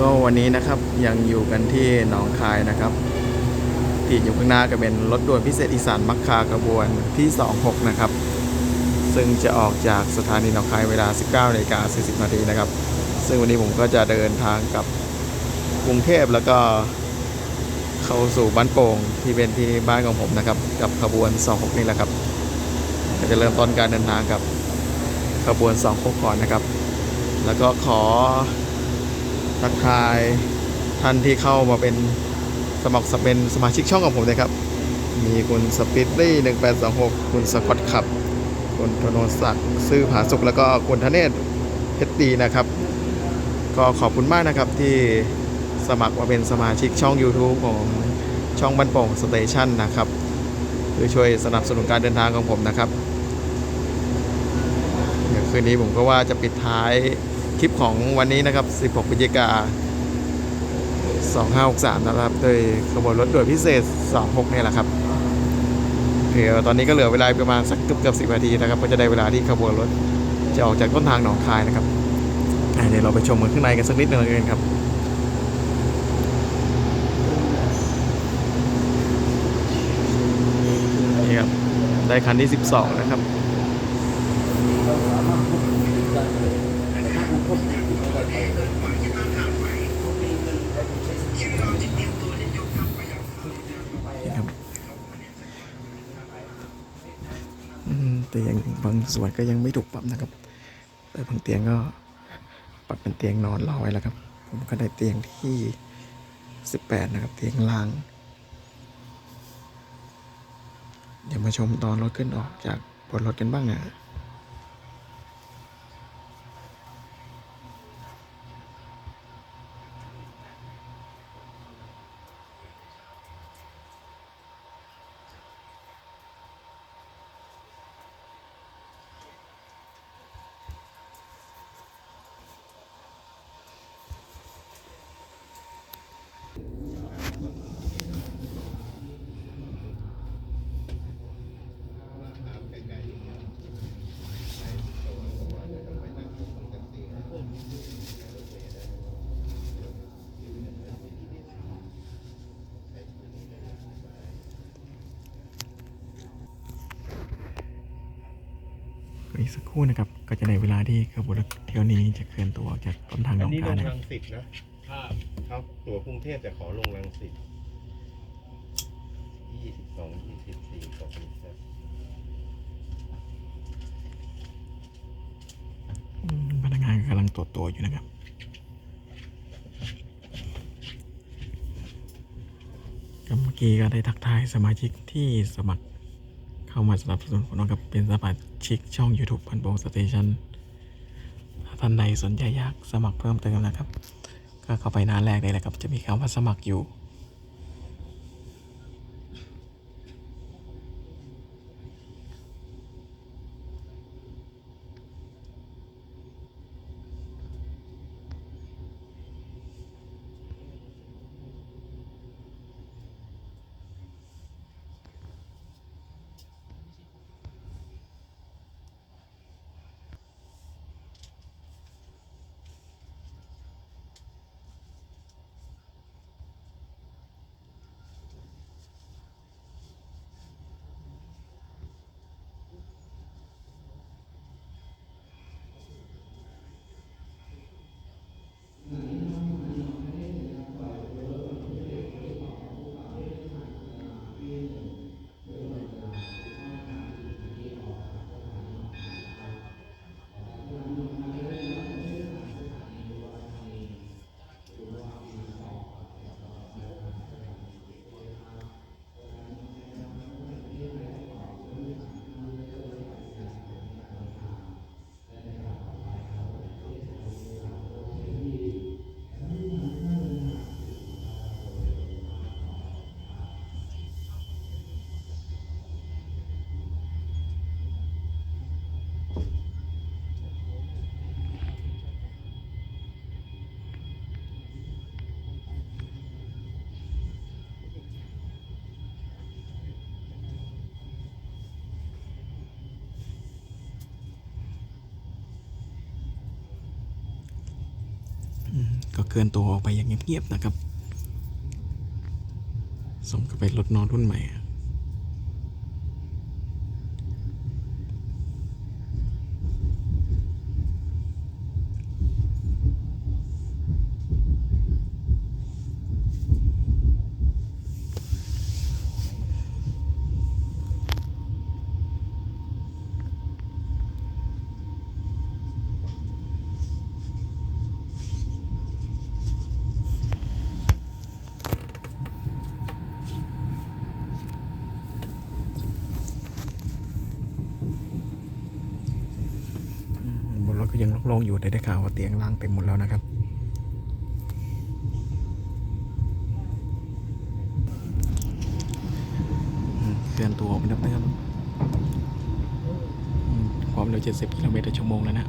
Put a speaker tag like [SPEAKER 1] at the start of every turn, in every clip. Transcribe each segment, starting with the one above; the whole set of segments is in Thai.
[SPEAKER 1] ก็วันนี้นะครับยังอยู่กันที่หนองคายนะครับ ที่อยู่ข้างหน้าก็เป็นรถด่วนพิเศษอีสานมักคากระบวนที่ 26 นะครับ ซึ่งจะออกจากสถานีหนองคายเวลา 19นาฬิกา40นาทีนะครับ ซึ่งวันนี้ผมก็จะเดินทางกับกรุงเทพแล้วก็เข้าสู่บ้านโป่งที่เป็นที่บ้านของผมนะครับ กับขบวน 26 นี่แหละครับก็จะเริ่มต้นการเดินทางกับขบวน 26 ก่อนนะครับ แล้วก็ขอ ทักทายท่านที่เข้ามาเป็นสมัครสเป็นสมาชิกช่องของผมนะครับ มีคุณสปิตลี่1826คุณสกอตขับ คุณธนศักดิ์ซื่อผาสุกแล้วก็คุณธเนศเพชรดีนะครับ ก็ขอบคุณมากนะครับที่สมัครมาเป็นสมาชิกช่อง YouTube ของช่องบ้านโป่งสเตชันนะครับเพื่อช่วยสนับสนุนการเดินทางของผมนะครับ เดี๋ยวคืนนี้ผมก็ว่าจะปิดท้าย คลิปของวันนี้นะครับ 16พฤศจิกา2563 นะครับ โดยขบวนรถด่วนพิเศษ 26 เนี่ยแหละครับเดี๋ยวตอนนี้ก็เหลือเวลาประมาณสักเกือบเกือบ10นาทีนะครับ ก็จะได้เวลาที่ขบวนรถจะออกจากต้นทางหนองคายนะครับอะเดี๋ยวเราไปชมกันข้างในกันสักนิดหนึ่งเลยครับนี่ครับ ได้คันที่ 12 นะครับครับ บางส่วนก็ยังไม่ถูกปรับนะครับ แต่บางเตียงก็ปรับเป็นเตียงนอนรอไว้แล้วครับ ผมก็ได้เตียงที่ 18 นะครับ เตียงล่าง เดี๋ยวมาชมตอนรถขึ้นออกจากบนรถกันบ้างนะ อีกสักครู่นะครับ ก็จะในเวลาที่ขบวนรถเที่ยวนี้จะเคลื่อนตัวออกจากต้นทางหน
[SPEAKER 2] อั
[SPEAKER 1] อนง
[SPEAKER 2] นี้ล
[SPEAKER 1] คาย
[SPEAKER 2] ง
[SPEAKER 1] นะครับ
[SPEAKER 2] รังสิตนะ ครับตั๋วกรุงเทพแต่ขอลงรังสิตยี่สิบสองยี่สิบสี่ขอบคุณครับ
[SPEAKER 1] อืมพนักงานกำลังตรวจตัวอยู่นะครับ ก็เมื่อกี้ก็ได้ทักทายสมาชิกที่สมัคร เข้ามาสนับสนุนผมนะครับเป็นสมาชิกช่อง YouTube พันโปงสเตชันท่านใดสนใจอยากสมัครเพิ่มเติมนะครับ ก็เข้าไปหน้าแรกเลยนะครับ จะมีคำว่าสมัครอยู่ ลื่อนตัวออกไปอย่างเงียบๆนะครับสมกับเป็นรถนอนรุ่นใหม่ มบนก็ยังโล่งๆอยู่แต่ได้ข่าวว่าเตียงล่างเต็มหมดแล้วนะครับ เคลื่อนตัวออกไปนับนะครับความเร็ว 70 กิโลเมตรต่อชั่วโมงแล้วนะ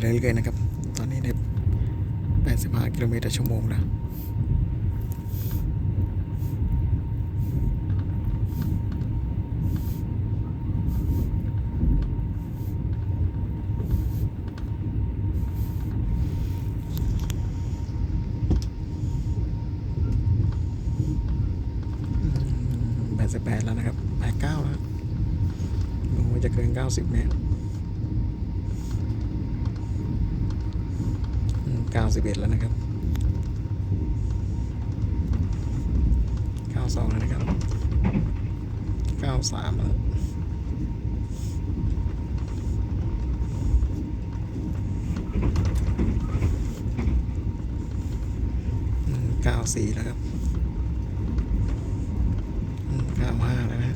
[SPEAKER 1] เรื่อยๆนะครับ ตอนนี้ได้85กิโลเมตรต่อชั่วโมงแล้ว88แล้วนะครับ89แล้วโอ้จะเกิน 90 เมตร 91 แล้วนะครับ 92 แล้วนะครับ 93 แล้วเก้าสี่แล้วครับเก้าห้าแล้วนะ